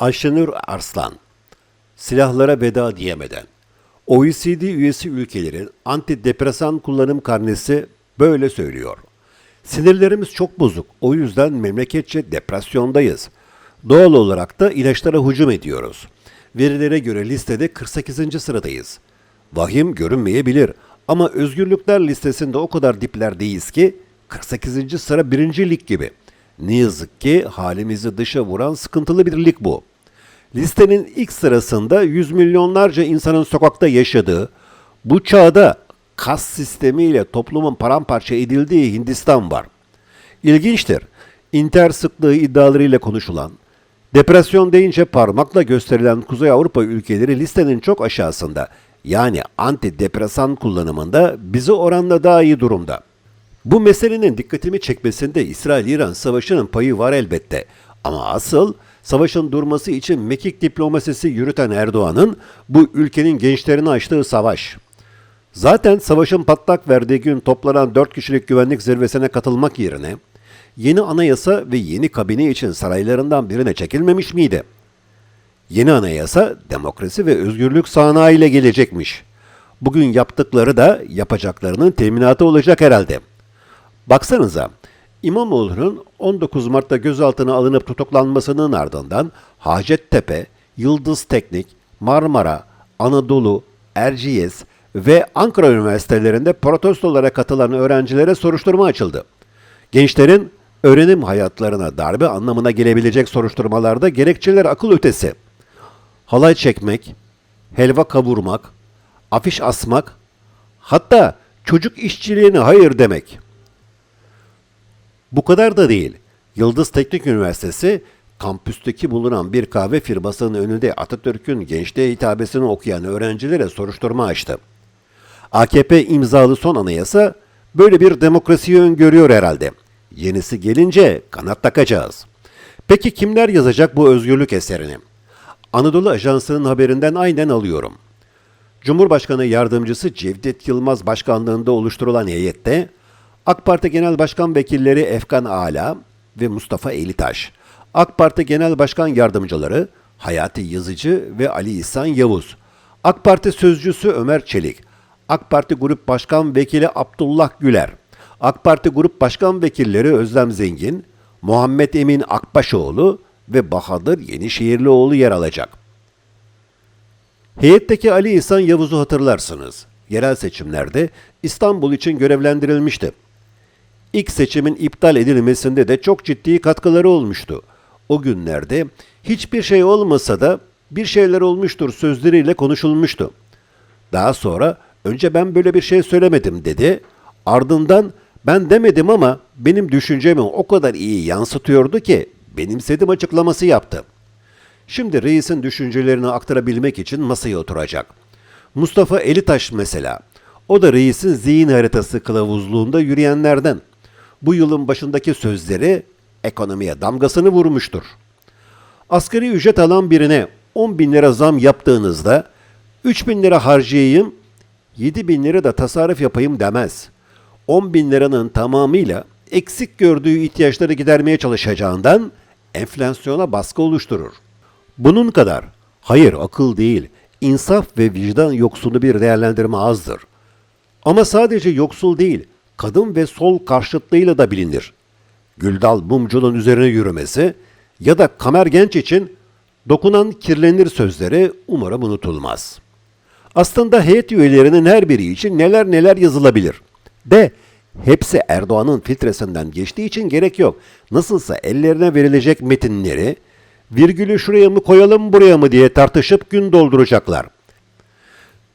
Ayşenur Arslan, silahlara veda diyemeden. OECD üyesi ülkelerin antidepresan kullanım karnesi böyle söylüyor. Sinirlerimiz çok bozuk. O yüzden memleketçe depresyondayız. Doğal olarak da ilaçlara hücum ediyoruz. Verilere göre listede 48. sıradayız. Vahim görünmeyebilir ama özgürlükler listesinde o kadar diplerdeyiz ki 48. sıra birinci lig gibi. Ne yazık ki halimizi dışa vuran sıkıntılı bir lig bu. Listenin ilk sırasında yüz milyonlarca insanın sokakta yaşadığı, bu çağda kas sistemiyle toplumun paramparça edildiği Hindistan var. İlginçtir. İntihar sıklığı iddialarıyla konuşulan, depresyon deyince parmakla gösterilen Kuzey Avrupa ülkeleri listenin çok aşağısında. Yani antidepresan kullanımında bizi oranla daha iyi durumda. Bu meselenin dikkatimi çekmesinde İsrail-İran savaşının payı var elbette. Ama asıl savaşın durması için mekik diplomasisi yürüten Erdoğan'ın bu ülkenin gençlerini açtığı savaş. Zaten savaşın patlak verdiği gün toplanan 4 kişilik güvenlik zirvesine katılmak yerine yeni anayasa ve yeni kabine için saraylarından birine çekilmemiş miydi? Yeni anayasa demokrasi ve özgürlük sahnağı ile gelecekmiş. Bugün yaptıkları da yapacaklarının teminatı olacak herhalde. Baksanıza, İmamoğlu'nun 19 Mart'ta gözaltına alınıp tutuklanmasının ardından Hacettepe, Yıldız Teknik, Marmara, Anadolu, Erciyes ve Ankara üniversitelerinde protestolara katılan öğrencilere soruşturma açıldı. Gençlerin öğrenim hayatlarına darbe anlamına gelebilecek soruşturmalarda gerekçeler akıl ötesi. Halay çekmek, helva kavurmak, afiş asmak, hatta çocuk işçiliğine hayır demek. Bu kadar da değil. Yıldız Teknik Üniversitesi kampüsteki bulunan bir kahve firmasının önünde Atatürk'ün gençliğe hitabesini okuyan öğrencilere soruşturma açtı. AKP imzalı son anayasa böyle bir demokrasiyi öngörüyor herhalde. Yenisi gelince kanat takacağız. Peki kimler yazacak bu özgürlük eserini? Anadolu Ajansı'nın haberinden aynen alıyorum. Cumhurbaşkanı Yardımcısı Cevdet Yılmaz başkanlığında oluşturulan heyette AK Parti Genel Başkan Vekilleri Efkan Ala ve Mustafa Elitaş, AK Parti Genel Başkan Yardımcıları Hayati Yazıcı ve Ali İhsan Yavuz, AK Parti Sözcüsü Ömer Çelik, AK Parti Grup Başkan Vekili Abdullah Güler, AK Parti Grup Başkan Vekilleri Özlem Zengin, Muhammed Emin Akbaşoğlu ve Bahadır Yenişehirlioğlu yer alacak. Heyetteki Ali İhsan Yavuz'u hatırlarsınız. Yerel seçimlerde İstanbul için görevlendirilmişti. İlk seçimin iptal edilmesinde de çok ciddi katkıları olmuştu. O günlerde hiçbir şey olmasa da bir şeyler olmuştur sözleriyle konuşulmuştu. Daha sonra önce ben böyle bir şey söylemedim dedi. Ardından ben demedim ama benim düşüncemi o kadar iyi yansıtıyordu ki benimsedim açıklaması yaptı. Şimdi reisin düşüncelerini aktarabilmek için masaya oturacak. Mustafa Elitaş mesela. O da reisin zihin haritası kılavuzluğunda yürüyenlerden. Bu yılın başındaki sözleri ekonomiye damgasını vurmuştur. Asgari ücret alan birine 10 bin lira zam yaptığınızda 3 bin lira harcayayım, 7 bin lira da tasarruf yapayım demez. 10 bin liranın tamamıyla eksik gördüğü ihtiyaçları gidermeye çalışacağından enflasyona baskı oluşturur. Bunun kadar, hayır akıl değil, insaf ve vicdan yoksunu bir değerlendirme azdır. Ama sadece yoksul değil, kadın ve sol karşıtlığıyla da bilinir. Güldal mumcunun üzerine yürümesi ya da Kamer Genç için dokunan kirlenir sözleri umarım unutulmaz. Aslında heyet üyelerinin her biri için neler neler yazılabilir. De hepsi Erdoğan'ın filtresinden geçtiği için gerek yok. Nasılsa ellerine verilecek metinleri virgülü şuraya mı koyalım buraya mı diye tartışıp gün dolduracaklar.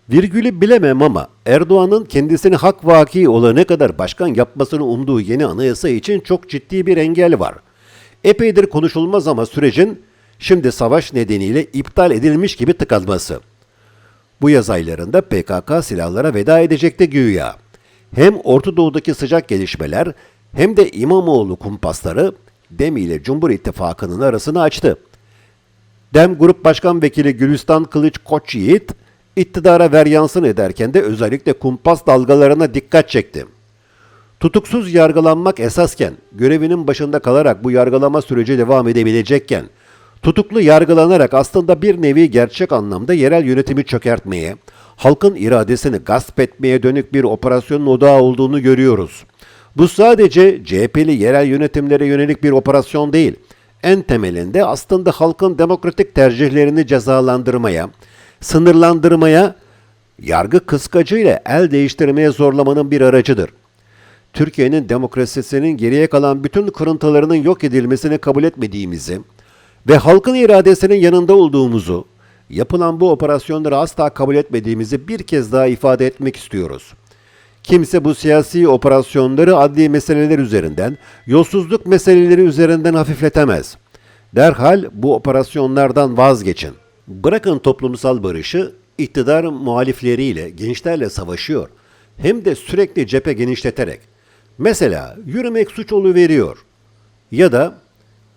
Virgülü bilemem ama Erdoğan'ın kendisini hak vaki olana kadar başkan yapmasını umduğu yeni anayasa için çok ciddi bir engel var. Epeydir konuşulmaz ama sürecin şimdi savaş nedeniyle iptal edilmiş gibi tıkanması. Bu yaz aylarında PKK silahlara veda edecekti güya. Hem Orta Doğu'daki sıcak gelişmeler hem de İmamoğlu kumpasları Dem ile Cumhur İttifakı'nın arasını açtı. Dem Grup Başkan Vekili Gülistan Kılıç Koç Yiğit, iktidara veryansın ederken de özellikle kumpas dalgalarına dikkat çekti. Tutuksuz yargılanmak esasken, görevinin başında kalarak bu yargılama süreci devam edebilecekken, Tutuklu yargılanarak aslında bir nevi gerçek anlamda yerel yönetimi çökertmeye, halkın iradesini gasp etmeye dönük bir operasyonun odağı olduğunu görüyoruz. Bu sadece CHP'li yerel yönetimlere yönelik bir operasyon değil. En temelinde aslında halkın demokratik tercihlerini cezalandırmaya, sınırlandırmaya, yargı kıskacıyla el değiştirmeye zorlamanın bir aracıdır. Türkiye'nin demokrasisinin geriye kalan bütün kırıntılarının yok edilmesini kabul etmediğimizi ve halkın iradesinin yanında olduğumuzu, yapılan bu operasyonları asla kabul etmediğimizi bir kez daha ifade etmek istiyoruz. Kimse bu siyasi operasyonları adli meseleler üzerinden, yolsuzluk meseleleri üzerinden hafifletemez. Derhal bu operasyonlardan vazgeçin. Bırakın toplumsal barışı, iktidar muhalifleriyle, gençlerle savaşıyor. Hem de sürekli cephe genişleterek. Mesela yürümek suç veriyor. Ya da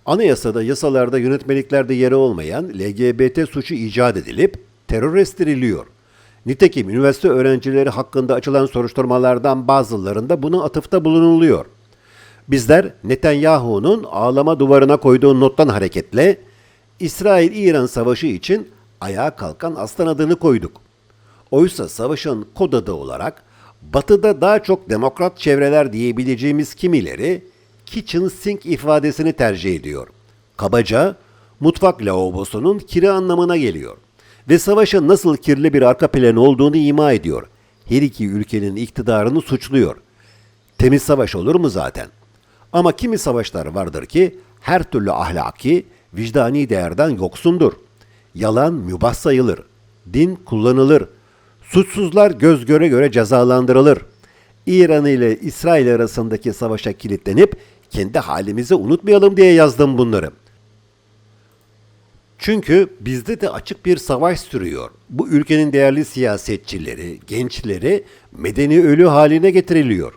anayasada, yasalarda, yönetmeliklerde yeri olmayan LGBT suçu icat edilip terör estiriliyor. Nitekim üniversite öğrencileri hakkında açılan soruşturmalardan bazılarında buna atıfta bulunuluyor. Bizler Netanyahu'nun ağlama duvarına koyduğu nottan hareketle İsrail-İran savaşı için ayağa kalkan aslan adını koyduk. Oysa savaşın kod adı olarak batıda daha çok demokrat çevreler diyebileceğimiz kimileri kitchen sink ifadesini tercih ediyor. Kabaca mutfak lavabosunun kiri anlamına geliyor. Ve savaşın nasıl kirli bir arka planı olduğunu ima ediyor. Her iki ülkenin iktidarını suçluyor. Temiz savaş olur mu zaten? Ama kimi savaşlar vardır ki her türlü ahlaki, vicdani değerden yoksundur. Yalan mübah sayılır. Din kullanılır. Suçsuzlar göz göre göre cezalandırılır. İran ile İsrail arasındaki savaşa kilitlenip kendi halimizi unutmayalım diye yazdım bunları. Çünkü bizde de açık bir savaş sürüyor. Bu ülkenin değerli siyasetçileri, gençleri medeni ölü haline getiriliyor.